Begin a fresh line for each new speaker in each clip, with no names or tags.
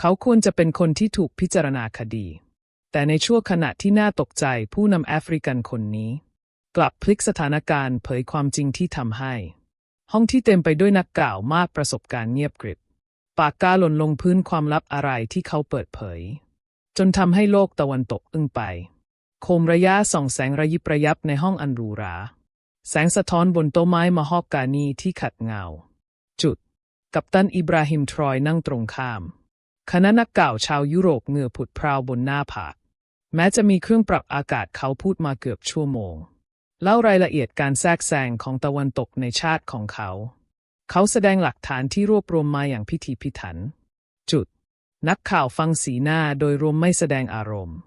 เขาควรจะเป็นคนที่ถูกพิจารณาคดี แต่ในช่วงขณะที่น่าตกใจผู้นำแอฟริกันคนนี้ กลับพลิกสถานการณ์เผยความจริงที่ทำให้ ห้องที่เต็มไปด้วยนักกล่าวมากประสบการณ์เงียบกริบ ปากกาหล่นลงพื้นความลับอะไรที่เขาเปิดเผย จนทำให้โลกตะวันตกอึ้งไป โคมระยะส่องแสงระยิบระยับในห้องอันหรูหราแสงสะท้อนบนโต๊ะไม้มะฮอกกานีที่ขัดเงา จุด กัปตันอิบราฮิมทรอยนั่งตรงข้าม คณะนักกล่าวชาวยุโรปเหงื่อผุดพราวบนหน้าผาก แม้จะมีเครื่องปรับอากาศเขาพูดมาเกือบชั่วโมง เล่ารายละเอียดการแทรกแซงของตะวันตกในชาติของเขา เขาแสดงหลักฐานที่รวบรวมมาอย่างพิถีพิถัน จุด นักข่าวฟังสีหน้าโดยรวมไม่แสดงอารมณ์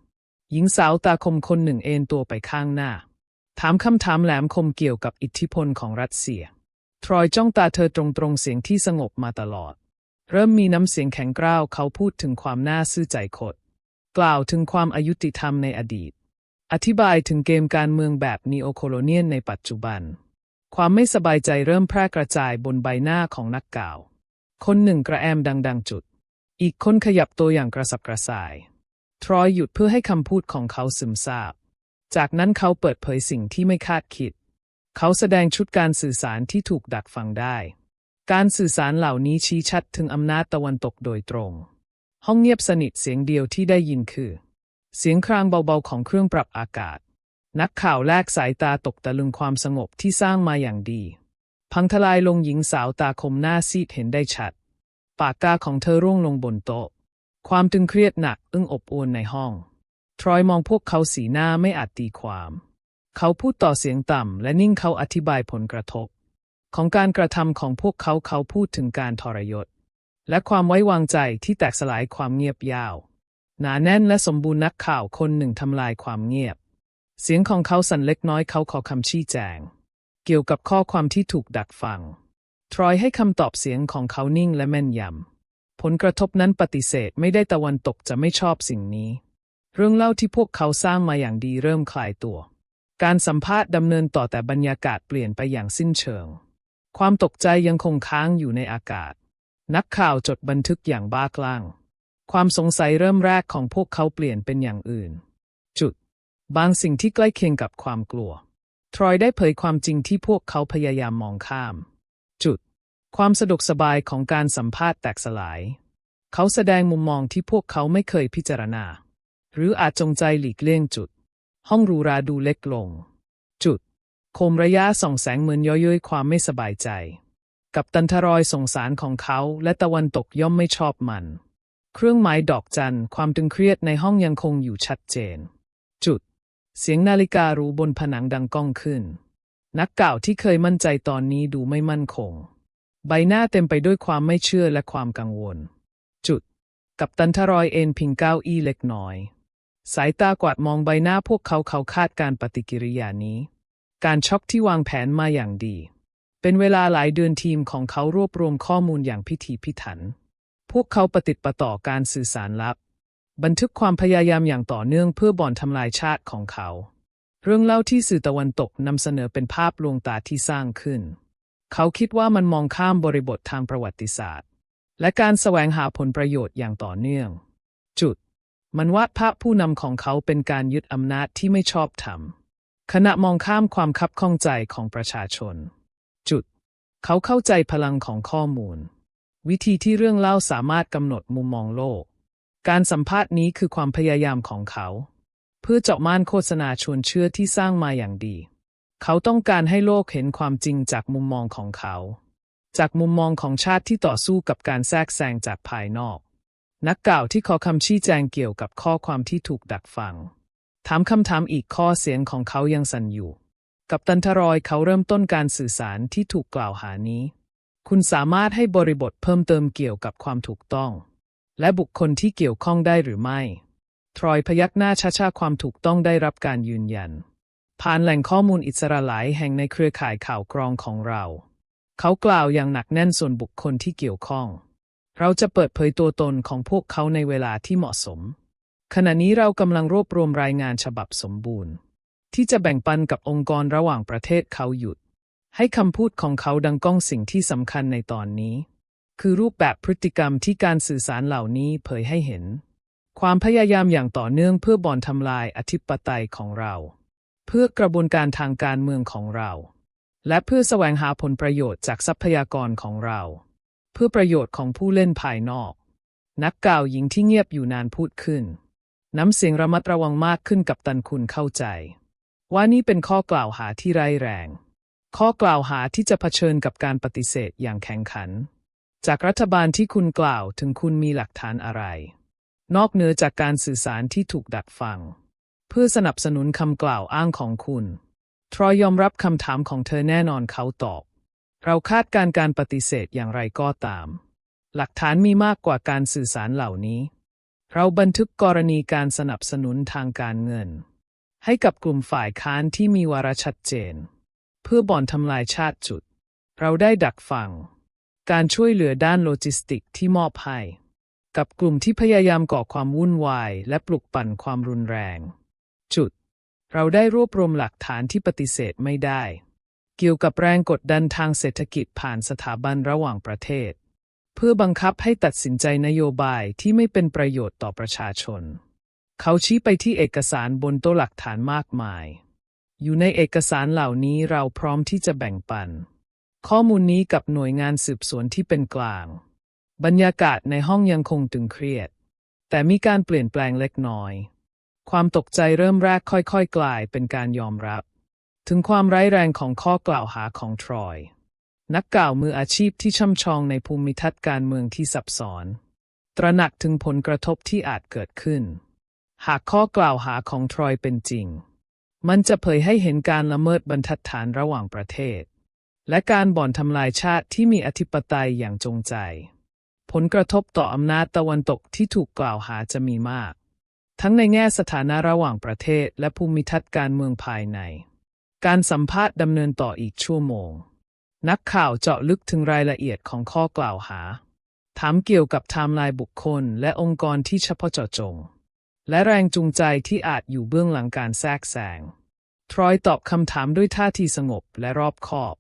หญิงสาวตาคมคนหนึ่งเอนตัวไปข้างหน้า ถามคำถามแหลมคมเกี่ยวกับอิทธิพลของรัสเซีย ทรอยจ้องตาเธอตรงๆเสียงที่สงบมาตลอด เริ่มมีน้ำเสียงแข็งกร้าวเขาพูดถึงความน่าซื่อใจคด กล่าวถึงความอายุติธรรมในอดีต อธิบายถึงเกมการเมืองแบบนีโอโคโลเนียนในปัจจุบัน ความไม่สบายใจเริ่มแพร่กระจายบนใบหน้าของนักกล่าว คนหนึ่งกระแอมดังๆจุด อีกคนขยับตัวอย่างกระสับกระส่าย ทรอยหยุดเพื่อให้คำพูดของเขาซึมซาบ จากนั้นเขาเปิดเผยสิ่งที่ไม่คาดคิด เขาแสดงชุดการสื่อสารที่ถูกดักฟังได้ การสื่อสารเหล่านี้ชี้ชัดถึงอำนาจตะวันตกโดยตรง ห้องเงียบสนิทเสียงเดียวที่ได้ยินคือ เสียงครางเบาๆของเครื่องปรับอากาศ นักข่าวแลกสายตาตกตะลึงความสงบที่สร้างมาอย่างดี พังทลายลงหญิงสาวตาคมหน้าซีดเห็นได้ชัด ปากกาของเธอร่วงลงบนโต๊ะ ความตึงเครียดหนักอึ้งอบอวลในห้อง ทรอยมองพวกเขาสีหน้าไม่อาจตีความ เขาพูดต่อเสียงต่ำและนิ่งเขาอธิบายผลกระทบ ของการกระทำของพวกเขาเขาพูดถึงการทรยศ และความไว้วางใจที่แตกสลายความเงียบยาว หนาแน่นและสมบูรณ์นักข่าวคนหนึ่งทำลายความเงียบ เสียงของเขาสั่นเล็กน้อยเขาขอคำชี้แจง เกี่ยวกับข้อความที่ถูกดักฟัง ทรอยให้คำตอบเสียงของเขานิ่งและแม่นยำผลกระทบนั้นปฏิเสธไม่ได้ตะวันตกจะไม่ชอบสิ่งนี้ เรื่องเล่าที่พวกเขาสร้างมาอย่างดีเริ่มคลายตัว การสัมภาษณ์ดำเนินต่อแต่บรรยากาศเปลี่ยนไปอย่างสิ้นเชิง ความตกใจยังคงค้างอยู่ในอากาศ นักข่าวจดบันทึกอย่างบ้าคลั่ง ความสงสัยเริ่มแรกของพวกเขาเปลี่ยนเป็นอย่างอื่น จุด บางสิ่งที่ใกล้เคียงกับความกลัว ทรอยได้เผยความจริงที่พวกเขาพยายามมองข้าม จุด ความสะดวกสบายของการสัมภาษณ์แตกสลาย เขาแสดงมุมมองที่พวกเขาไม่เคยพิจารณา หรืออาจจงใจหลีกเลี่ยงจุด ห้องรูราดูเล็กลง โคมระยะส่องแสงเหมือนย่อย้ยความไม่สบายใจ กับตันทรอยสงสารของเขาและตะวันตกย่อมไม่ชอบมัน เครื่องหมายดอกจันความตึงเครียดในห้องยังคงอยู่ชัดเจน จุด เสียงนาฬิการูบนผนังดังก้องขึ้น นักกล่าวที่เคยมั่นใจตอนนี้ดูไม่มั่นคง ใบหน้าเต็มไปด้วยความไม่เชื่อและความกังวล จุด กับตันทรอยเอนพิงเก้าอี้เล็กน้อย สายตากวาดมองใบหน้าพวกเขาเขาคาดการปฏิกิริยานี้ การช็อกที่วางแผนมาอย่างดี เป็นเวลาหลายเดือนทีมของเขารวบรวมข้อมูลอย่างพิถีพิถัน พวกเขาปฏิติดประต่อการสื่อสารลับ บันทึกความพยายามอย่างต่อเนื่องเพื่อบ่อนทำลายชาติของเขา เรื่องเล่าที่สื่อตะวันตกนำเสนอเป็นภาพลวงตาที่สร้างขึ้น เขาคิดว่ามันมองข้ามบริบททางประวัติศาสตร์ และการแสวงหาผลประโยชน์อย่างต่อเนื่อง จุด มันวาดภาพผู้นำของเขาเป็นการยึดอำนาจที่ไม่ชอบธรรม ขณะมองข้ามความคับข้องใจของประชาชน จุด เขาเข้าใจพลังของข้อมูล วิธีที่เรื่องเล่าสามารถกำหนดมุมมองโลก การสัมภาษณ์นี้คือความพยายามของเขา เพื่อเจาะม่านโฆษณาชวนเชื่อที่สร้างมาอย่างดี เขาต้องการให้โลกเห็นความจริงจากมุมมองของเขา จากมุมมองของชาติที่ต่อสู้กับการแทรกแซงจากภายนอก นักกล่าวที่ขอคำชี้แจงเกี่ยวกับข้อความที่ถูกดักฟัง ถามคำถามอีกข้อเสียงของเขายังสั่นอยู่ กับตันทรอยเขาเริ่มต้นการสื่อสารที่ถูกกล่าวหานี้ คุณสามารถให้บริบทเพิ่มเติมเกี่ยวกับความถูกต้อง และบุคคลที่เกี่ยวข้องได้หรือไม่ ทรอยพยักหน้าช้าๆความถูกต้องได้รับการยืนยัน ผ่านแหล่งข้อมูลอิสระหลายแห่งในเครือข่ายข่าวกรองของเรา เขากล่าวอย่างหนักแน่นส่วนบุคคลที่เกี่ยวข้อง เราจะเปิดเผยตัวตนของพวกเขาในเวลาที่เหมาะสม ขณะนี้เรากำลังรวบรวมรายงานฉบับสมบูรณ์ ที่จะแบ่งปันกับองค์กรระหว่างประเทศเขาหยุด ให้คำพูดของเขาดังก้องสิ่งที่สำคัญในตอนนี้ คือรูปแบบพฤติกรรมที่การสื่อสารเหล่านี้เผยให้เห็น ความพยายามอย่างต่อเนื่องเพื่อบ่อนทำลายอธิปไตยของเรา เพื่อกระบวนการทางการเมืองของเรา และเพื่อแสวงหาผลประโยชน์จากทรัพยากรของเรา เพื่อประโยชน์ของผู้เล่นภายนอก นักกล่าวหญิงที่เงียบอยู่นานพูดขึ้น น้ำเสียงระมัดระวังมากขึ้นกับตันคุณเข้าใจ ว่านี่เป็นข้อกล่าวหาที่ร้ายแรง ข้อกล่าวหาที่จะเผชิญกับการปฏิเสธอย่างแข็งขัน จากรัฐบาลที่คุณกล่าวถึงคุณมีหลักฐานอะไร นอกเหนือจากการสื่อสารที่ถูกดักฟัง เพื่อสนับสนุนคำกล่าวอ้างของคุณทรอยยอมรับคำถามของเธอแน่นอนเขาตอบ เราคาดการณ์การปฏิเสธอย่างไรก็ตาม หลักฐานมีมากกว่าการสื่อสารเหล่านี้ เราบันทึกกรณีการสนับสนุนทางการเงิน ให้กับกลุ่มฝ่ายค้านที่มีวาระชัดเจน เพื่อบ่อนทำลายชาติจุด เราได้ดักฟัง การช่วยเหลือด้านโลจิสติกที่มอบให้ กับกลุ่มที่พยายามก่อความวุ่นวาย และปลุกปั่นความรุนแรง จุด เราได้รวบรวมหลักฐานที่ปฏิเสธไม่ได้ เกี่ยวกับแรงกดดันทางเศรษฐกิจผ่านสถาบันระหว่างประเทศ เพื่อบังคับให้ตัดสินใจนโยบายที่ไม่เป็นประโยชน์ต่อประชาชน เขาชี้ไปที่เอกสารบนโต๊ะหลักฐานมากมาย อยู่ในเอกสารเหล่านี้เราพร้อมที่จะแบ่งปัน ข้อมูลนี้กับหน่วยงานสืบสวนที่เป็นกลาง บรรยากาศในห้องยังคงตึงเครียด แต่มีการเปลี่ยนแปลงเล็กน้อย ความตกใจเริ่มแรกค่อยๆ กลายเป็นการยอมรับ ถึงความร้ายแรงของข้อกล่าวหาของทรอย นักกล่าวมืออาชีพที่ช่ำชองในภูมิทัศน์การเมืองที่ซับซ้อน ตระหนักถึงผลกระทบที่อาจเกิดขึ้น หากข้อกล่าวหาของทรอยเป็นจริง มันจะเผยให้เห็นการละเมิดบรรทัดฐานระหว่างประเทศ และการบ่อนทำลายชาติที่มีอธิปไตยอย่างจงใจ ผลกระทบต่ออำนาจตะวันตกที่ถูกกล่าวหาจะมีมาก ทั้งในแง่สถานะระหว่างประเทศและภูมิทัศน์การเมืองภายใน การสัมภาษณ์ดำเนินต่ออีกชั่วโมง นักข่าวเจาะลึกถึงรายละเอียดของข้อกล่าวหา ถามเกี่ยวกับไทม์ไลน์บุคคล และองค์กรที่เฉพาะเจาะจง และแรงจูงใจที่อาจอยู่เบื้องหลังการแทรกแซงทรอยตอบคำถามด้วยท่าทีสงบและรอบคอบ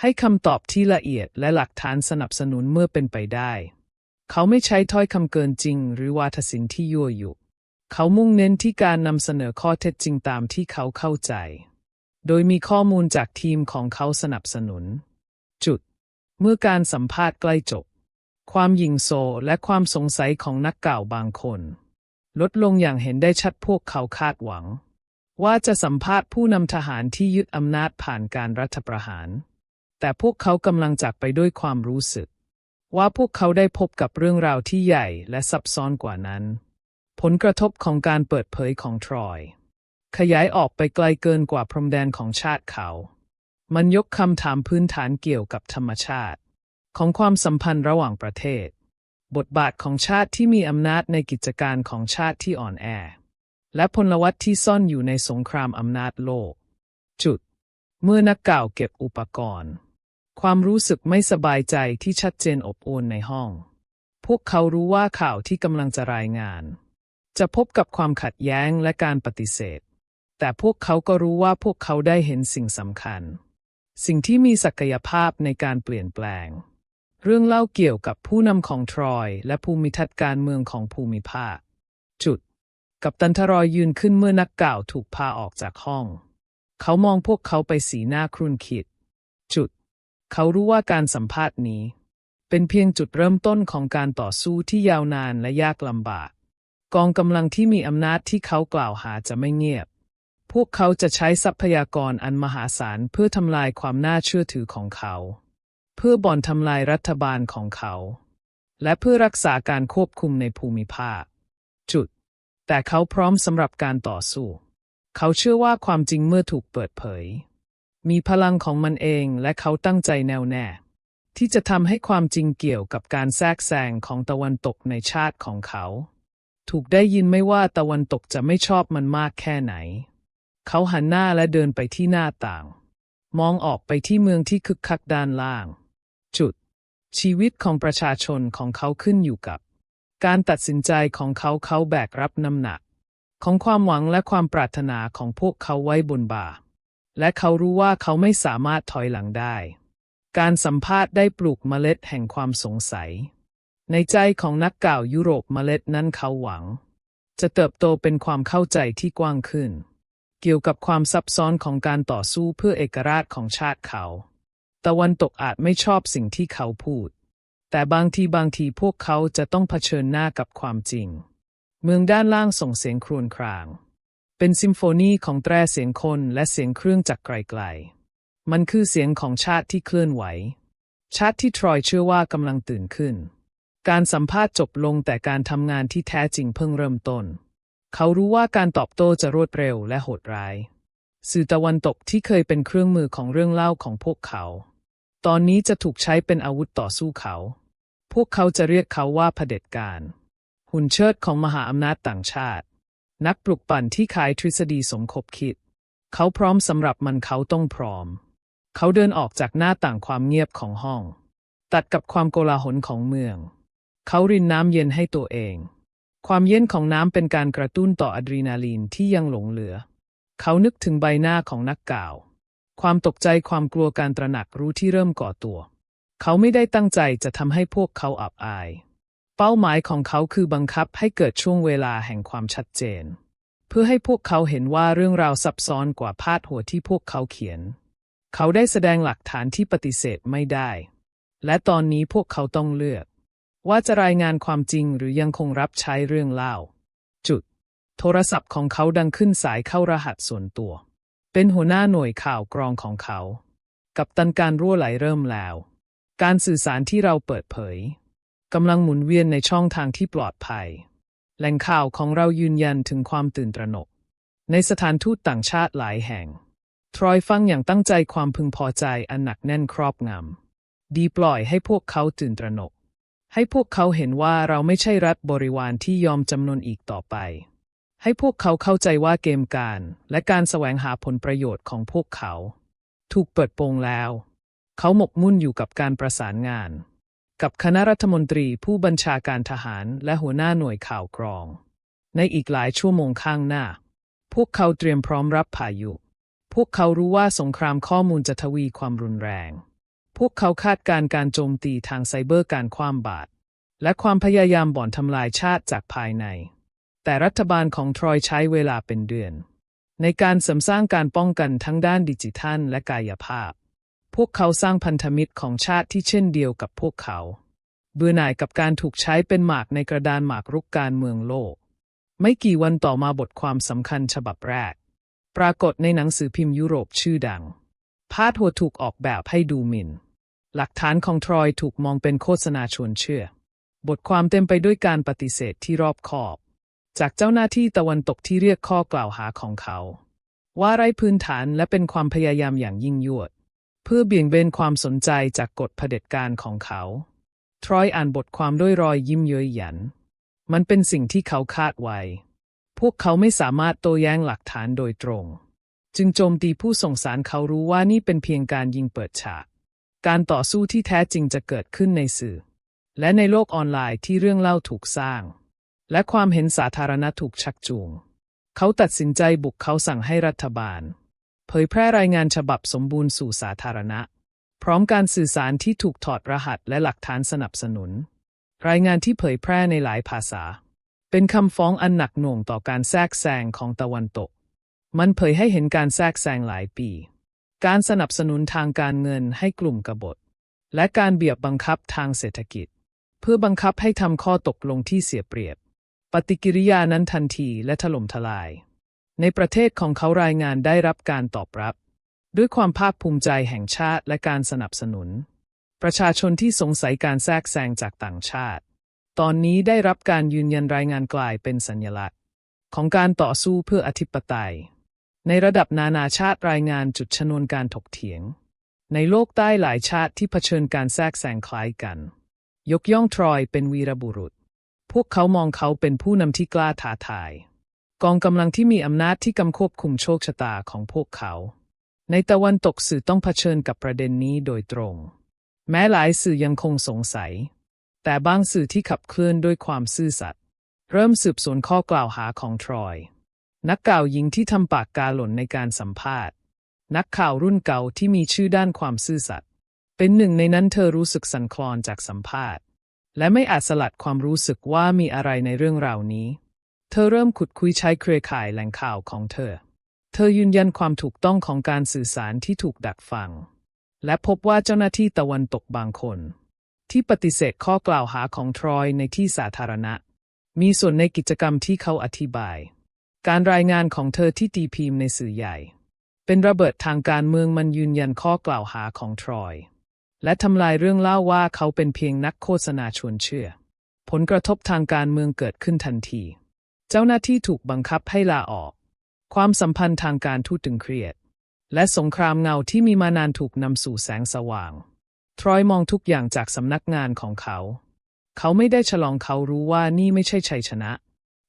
ให้คำตอบที่ละเอียดและหลักฐานสนับสนุนเมื่อเป็นไปได้ เขาไม่ใช้ถ้อยคำเกินจริง หรือวาทศิลป์ที่ยั่วยุเขามุ่งเน้นที่การนำเสนอข้อเท็จจริงตามที่เขาเข้าใจ โดยมีข้อมูลจากทีมของเขาสนับสนุน จุด เมื่อการสัมภาษณ์ใกล้จบ ความหยิ่งโซและความสงสัยของนักกล่าวบางคน ลดลงอย่างเห็นได้ชัดพวกเขาคาดหวัง ว่าจะสัมภาษณ์ผู้นำทหารที่ยึดอำนาจผ่านการรัฐประหาร แต่พวกเขากำลังจากไปด้วยความรู้สึก ว่าพวกเขาได้พบกับเรื่องราวที่ใหญ่และซับซ้อนกว่านั้น ผลกระทบของการเปิดเผยของทรอย ขยายออกไปไกลเกินกว่าพรมแดนของชาติเขา มันยกคำถามพื้นฐานเกี่ยวกับธรรมชาติ ของความสัมพันธ์ระหว่างประเทศ บทบาทของชาติที่มีอำนาจในกิจการของชาติที่อ่อนแอ และพลวัตที่ซ่อนอยู่ในสงครามอำนาจโลก จุด เมื่อนักกล่าวเก็บอุปกรณ์ ความรู้สึกไม่สบายใจที่ชัดเจนอบอวลในห้อง พวกเขารู้ว่าข่าวที่กำลังจะรายงาน จะพบกับความขัดแย้งและการปฏิเสธ แต่พวกเขาก็รู้ว่าพวกเขาได้เห็นสิ่งสำคัญ สิ่งที่มีศักยภาพในการเปลี่ยนแปลง เรื่องเล่าเกี่ยวกับผู้นำของทรอย และภูมิทัศน์การเมืองของภูมิภาค จุด กับตันทรอยยืนขึ้นเมื่อนักกล่าวถูกพาออกจากห้อง เขามองพวกเขาไปสีหน้าครุ่นคิด จุด เขารู้ว่าการสัมภาษณ์นี้ เป็นเพียงจุดเริ่มต้นของการต่อสู้ที่ยาวนานและยากลำบาก กองกำลังที่มีอำนาจที่เขากล่าวหาจะไม่เงียบ พวกเขาจะใช้ทรัพยากรอันมหาศาลเพื่อทำลายความน่าเชื่อถือของเขา เพื่อบ่อนทำลายรัฐบาลของเขา และเพื่อรักษาการควบคุมในภูมิภาค จุด แต่เขาพร้อมสำหรับการต่อสู้ เขาเชื่อว่าความจริงเมื่อถูกเปิดเผย มีพลังของมันเองและเขาตั้งใจแน่วแน่ ที่จะทำให้ความจริงเกี่ยวกับการแทรกแซงของตะวันตกในชาติของเขา ถูกได้ยินไม่ว่าตะวันตกจะไม่ชอบมันมากแค่ไหน เขาหันหน้าและเดินไปที่หน้าต่าง มองออกไปที่เมืองที่คึกคักด้านล่าง จุด ชีวิตของประชาชนของเขาขึ้นอยู่กับ การตัดสินใจของเขาเขาแบกรับน้ำหนัก ของความหวังและความปรารถนาของพวกเขาไว้บนบ่า และเขารู้ว่าเขาไม่สามารถถอยหลังได้ การสัมภาษณ์ได้ปลูกเมล็ดแห่งความสงสัย ในใจของนักกล่าวยุโรปเมล็ดนั้นเขาหวัง จะเติบโตเป็นความเข้าใจที่กว้างขึ้น เกี่ยวกับความซับซ้อนของการต่อสู้เพื่อเอกราชของชาติเขา ตะวันตกอาจไม่ชอบสิ่งที่เขาพูด แต่บางทีบางทีพวกเขาจะต้องเผชิญหน้ากับความจริง เมืองด้านล่างส่งเสียงครวญคราง เป็นซิมโฟนีของแตรเสียงคนและเสียงเครื่องจากไกลๆ มันคือเสียงของชาติที่เคลื่อนไหว ชาติที่ทรอยเชื่อว่ากำลังตื่นขึ้น การสัมภาษณ์จบลงแต่การทำงานที่แท้จริงเพิ่งเริ่มต้น เขารู้ว่าการตอบโต้จะรวดเร็วและโหดร้าย สื่อตะวันตกที่เคยเป็นเครื่องมือของเรื่องเล่าของพวกเขา ตอนนี้จะถูกใช้เป็นอาวุธต่อสู้เขา พวกเขาจะเรียกเขาว่าเผด็จการ หุ่นเชิดของมหาอำนาจต่างชาติ นักปลุกปั่นที่ขายทฤษฎีสมคบคิด เขาพร้อมสำหรับมันเขาต้องพร้อม เขาเดินออกจากหน้าต่างความเงียบของห้อง ตัดกับความโกลาหลของเมือง เขารินน้ำเย็นให้ตัวเอง ความเย็นของน้ำเป็นการกระตุ้นต่ออะดรีนาลีนที่ยังหลงเหลือ เขานึกถึงใบหน้าของนักกล่าว ความตกใจความกลัวการตระหนักรู้ที่เริ่มก่อตัว เขาไม่ได้ตั้งใจจะทำให้พวกเขาอับอาย เป้าหมายของเขาคือบังคับให้เกิดช่วงเวลาแห่งความชัดเจน เพื่อให้พวกเขาเห็นว่าเรื่องราวซับซ้อนกว่าพาดหัวที่พวกเขาเขียน เขาได้แสดงหลักฐานที่ปฏิเสธไม่ได้ และตอนนี้พวกเขาต้องเลือก ว่าจะรายงานความจริงหรือยังคงรับใช้เรื่องเล่า จุด โทรศัพท์ของเขาดังขึ้นสายเข้ารหัสส่วนตัว เป็นหัวหน้าหน่วยข่าวกรองของเขา กับตันการรั่วไหลเริ่มแล้ว การสื่อสารที่เราเปิดเผยกำลังหมุนเวียนในช่องทางที่ปลอดภัย แหล่งข่าวของเรายืนยันถึงความตื่นตระหนก ในสถานทูตต่างชาติหลายแห่ง ทรอยฟังอย่างตั้งใจความพึงพอใจอันหนักแน่นครอบงำ ดีปล่อยให้พวกเขาตื่นตระหนก ให้พวกเขาเห็นว่าเราไม่ใช่รัฐบริวารที่ยอมจำนนอีกต่อไป ให้พวกเขาเข้าใจว่าเกมการและการแสวงหาผลประโยชน์ของพวกเขา ถูกเปิดโปงแล้ว เขาหมกมุ่นอยู่กับการประสานงาน กับคณะรัฐมนตรีผู้บัญชาการทหารและหัวหน้าหน่วยข่าวกรอง ในอีกหลายชั่วโมงข้างหน้า พวกเขาเตรียมพร้อมรับพายุ พวกเขารู้ว่าสงครามข้อมูลจะทวีความรุนแรง พวกเขาคาดการณ์การโจมตีทางไซเบอร์การความบาตรและความพยายามบ่อนทำลายชาติจากภายใน แต่รัฐบาลของทรอยใช้เวลาเป็นเดือน ในการเสริมสร้างการป้องกันทั้งด้านดิจิทัลและกายภาพ พวกเขาสร้างพันธมิตรของชาติที่เช่นเดียวกับพวกเขา เบื่อหน่ายกับการถูกใช้เป็นหมากในกระดานหมากรุกการเมืองโลก ไม่กี่วันต่อมาบทความสำคัญฉบับแรก ปรากฏในหนังสือพิมพ์ยุโรปชื่อดัง พาดหัวถูกออกแบบให้ดูหมิน่น หลักฐานของทรอยถูกมองเป็นโฆษณาชวนเชื่อ บทความเต็มไปด้วยการปฏิเสธที่รอบคอบ จากเจ้าหน้าที่ตะวันตกที่เรียกข้อกล่าวหาของเขา ว่าไร้พื้นฐานและเป็นความพยายามอย่างยิ่งยวด เพื่อเบี่ยงเบนความสนใจจากกฎเผด็จการของเขาทรอยอ่านบทความด้วยรอยยิ้มเย้ยหยัน มันเป็นสิ่งที่เขาคาดไว้ พวกเขาไม่สามารถโต้แย้งหลักฐานโดยตรง จึงโจมตีผู้ส่งสารเขารู้ว่านี่เป็นเพียงการยิงเปิดฉาก การต่อสู้ที่แท้จริงจะเกิดขึ้นในสื่อ และในโลกออนไลน์ที่เรื่องเล่าถูกสร้าง และความเห็นสาธารณะถูกชักจูง เขาตัดสินใจบุกเขาสั่งให้รัฐบาล เผยแพร่รายงานฉบับสมบูรณ์สู่สาธารณะ พร้อมการสื่อสารที่ถูกถอดรหัสและหลักฐานสนับสนุน รายงานที่เผยแพร่ในหลายภาษา เป็นคำฟ้องอันหนักหน่วงต่อการแทรกแซงของตะวันตก มันเผยให้เห็นการแทรกแซงหลายปี การสนับสนุนทางการเงินให้กลุ่มกบฏ และการเบียบบังคับทางเศรษฐกิจ เพื่อบังคับให้ทำข้อตกลงที่เสียเปรียบ ปฏิกิริยานั้นทันทีและถล่มทลาย ในประเทศของเขารายงานได้รับการตอบรับ ด้วยความภาคภูมิใจแห่งชาติและการสนับสนุน ประชาชนที่สงสัยการแทรกแซงจากต่างชาติ ตอนนี้ได้รับการยืนยันรายงานกลายเป็นสัญลักษณ์ ของการต่อสู้เพื่ออธิปไตย ในระดับนานาชาติรายงานจุดชนวนการถกเถียง ในโลกใต้หลายชาติที่เผชิญการแทรกแซงคล้ายกัน ยกย่องทรอยเป็นวีรบุรุษ พวกเขามองเขาเป็นผู้นำที่กล้าท้าทาย กองกำลังที่มีอำนาจที่กำควบคุมโชคชะตาของพวกเขา ในตะวันตกสื่อต้องเผชิญกับประเด็นนี้โดยตรง แม้หลายสื่อยังคงสงสัย แต่บางสื่อที่ขับเคลื่อนด้วยความซื่อสัตย์เริ่มสืบสวนข้อกล่าวหาของทรอย นักกล่าวหญิงที่ทำปากกาหล่นในการสัมภาษณ์ นักข่าวรุ่นเก่าที่มีชื่อด้านความซื่อสัตย์เป็นหนึ่งในนั้นเธอรู้สึกสั่นคลอนจากสัมภาษณ์ และไม่อาจสลัดความรู้สึกว่ามีอะไรในเรื่องราวนี้ เธอเริ่มขุดคุยใช้เครือข่ายแหล่งข่าวของเธอ เธอยืนยันความถูกต้องของการสื่อสารที่ถูกดักฟัง และพบว่าเจ้าหน้าที่ตะวันตกบางคน ที่ปฏิเสธข้อกล่าวหาของทรอยในที่สาธารณะ มีส่วนในกิจกรรมที่เขาอธิบาย การรายงานของเธอที่ตีพิมพ์ในสื่อใหญ่ เป็นระเบิดทางการเมืองมันยืนยันข้อกล่าวหาของทรอย และทำลายเรื่องเล่าว่าเขาเป็นเพียงนักโฆษณาชวนเชื่อ ผลกระทบทางการเมืองเกิดขึ้นทันที เจ้าหน้าที่ถูกบังคับให้ลาออก ความสัมพันธ์ทางการทูตตึงเครียด และสงครามเงาที่มีมานานถูกนำสู่แสงสว่าง ทรอยมองทุกอย่างจากสำนักงานของเขา เขาไม่ได้ฉลองเขารู้ว่านี่ไม่ใช่ชัยชนะ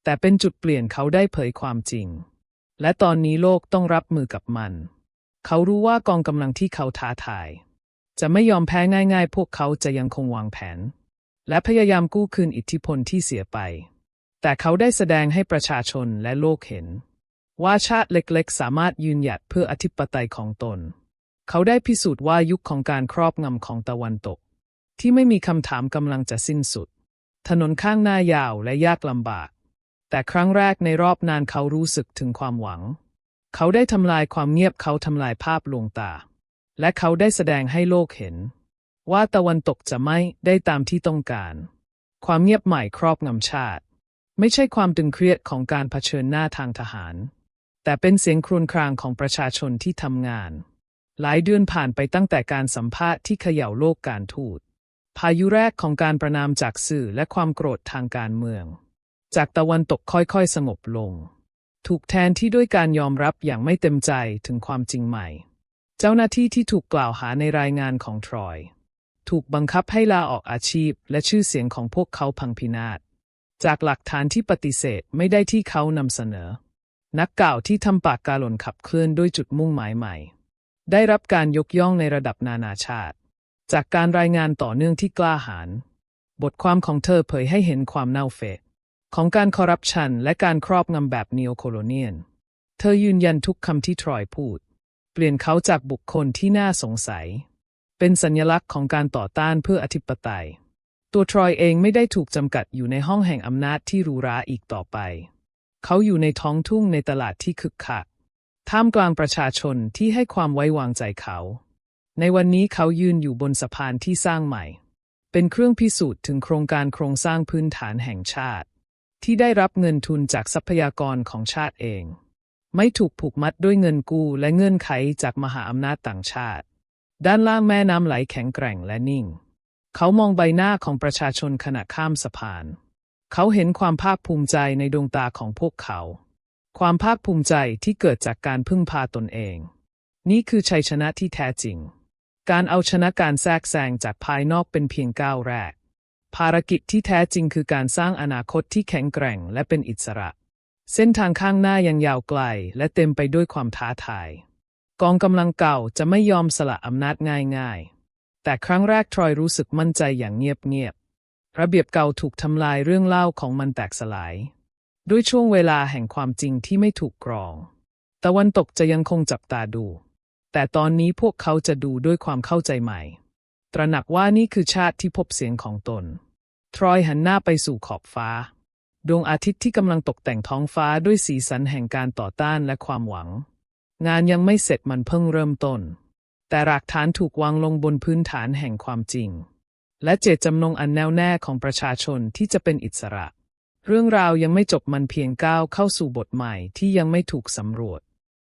แต่เป็นจุดเปลี่ยนเขาได้เผยความจริง และตอนนี้โลกต้องรับมือกับมัน เขารู้ว่ากองกำลังที่เขาท้าทาย จะไม่ยอมแพ้ง่าย ๆ พวกเขาจะยังคงวางแผน และพยายามกู้คืนอิทธิพลที่เสียไป แต่เขาได้แสดงให้ประชาชนและโลกเห็น ว่าชาติเล็กๆ สามารถยืนหยัดเพื่ออธิปไตยของตน เขาได้พิสูจน์ว่ายุคของการครอบงำของตะวันตก ที่ไม่มีคำถามกำลังจะสิ้นสุด ถนนข้างหน้ายาวและยากลำบาก แต่ครั้งแรกในรอบนานเขารู้สึกถึงความหวัง เขาได้ทำลายความเงียบเขาทำลายภาพลวงตา และเขาได้แสดงให้โลกเห็น ว่าตะวันตกจะไม่ได้ตามที่ต้องการ ความเงียบใหม่ครอบงำชาติ ไม่ใช่ความตึงเครียดของการเผชิญหน้าทางทหาร แต่เป็นเสียงครวญครางของประชาชนที่ทำงาน หลายเดือนผ่านไปตั้งแต่การสัมภาษณ์ที่เขย่าโลกการทูตพายุแรกของการประนามจากสื่อและความโกรธทางการเมือง จากตะวันตกค่อยๆ สงบลง ถูกแทนที่ด้วยการยอมรับอย่างไม่เต็มใจถึงความจริงใหม่ เจ้าหน้าที่ที่ถูกกล่าวหาในรายงานของทรอย ถูกบังคับให้ลาออกอาชีพและชื่อเสียงของพวกเขาพังพินาศ จากหลักฐานที่ปฏิเสธไม่ได้ที่เขานำเสนอ นักกล่าวที่ทำปากกาหล่นขับเคลื่อนด้วยจุดมุ่งหมายใหม่ ได้รับการยกย่องในระดับนานาชาติ จากการรายงานต่อเนื่องที่กล้าหาญบทความของเธอเผยให้เห็นความเน่าเฟะ ของการคอร์รัปชันและการครอบงำแบบนีโอโคโลเนียน เธอยืนยันทุกคำที่ทรอยพูด เปลี่ยนเขาจากบุคคลที่น่าสงสัย เป็นสัญลักษณ์ของการต่อต้านเพื่ออธิปไตย ตัวทรอยเองไม่ได้ถูกจำกัดอยู่ในห้องแห่งอำนาจที่หรูหราอีกต่อไป เขาอยู่ในท้องทุ่งในตลาดที่คึกคัก ท่ามกลางประชาชนที่ให้ความไว้วางใจเขา ในวันนี้เขายืนอยู่บนสะพานที่สร้างใหม่ เป็นเครื่องพิสูจน์ถึงโครงการโครงสร้างพื้นฐานแห่งชาติ ที่ได้รับเงินทุนจากทรัพยากรของชาติเอง ไม่ถูกผูกมัดด้วยเงินกู้และเงื่อนไขจากมหาอำนาจต่างชาติ ด้านล่างแม่น้ำไหลแข็งแกร่งและนิ่ง เขามองใบหน้าของประชาชนขณะข้ามสะพาน เขาเห็นความภาคภูมิใจในดวงตาของพวกเขา ความภาคภูมิใจที่เกิดจากการพึ่งพาตนเอง นี่คือชัยชนะที่แท้จริง การเอาชนะการแทรกแซงจากภายนอกเป็นเพียงก้าวแรก ภารกิจที่แท้จริงคือการสร้างอนาคตที่แข็งแกร่งและเป็นอิสระ เส้นทางข้างหน้ายังยาวไกล และเต็มไปด้วยความท้าทาย กองกำลังเก่าจะไม่ยอมสละอำนาจง่ายๆ แต่ครั้งแรกทรอยรู้สึกมั่นใจอย่างเงียบๆ ระเบียบเก่าถูกทำลายเรื่องเล่าของมันแตกสลาย ด้วยช่วงเวลาแห่งความจริงที่ไม่ถูกกรอง ตะวันตกจะยังคงจับตาดู แต่ตอนนี้พวกเขาจะดูด้วยความเข้าใจใหม่ ตระหนักว่านี่คือชาติที่พบเสียงของตน ทรอยหันหน้าไปสู่ขอบฟ้า ดวงอาทิตย์ที่กำลังตกแต่งท้องฟ้าด้วยสีสันแห่งการต่อต้านและความหวัง งานยังไม่เสร็จมันเพิ่งเริ่มต้น แต่รากฐานถูกวางลงบนพื้นฐานแห่งความจริง และเจตจำนงอันแน่วแน่ของประชาชนที่จะเป็นอิสระ เรื่องราวยังไม่จบมันเพียงก้าวเข้าสู่บทใหม่ที่ยังไม่ถูกสำรวจ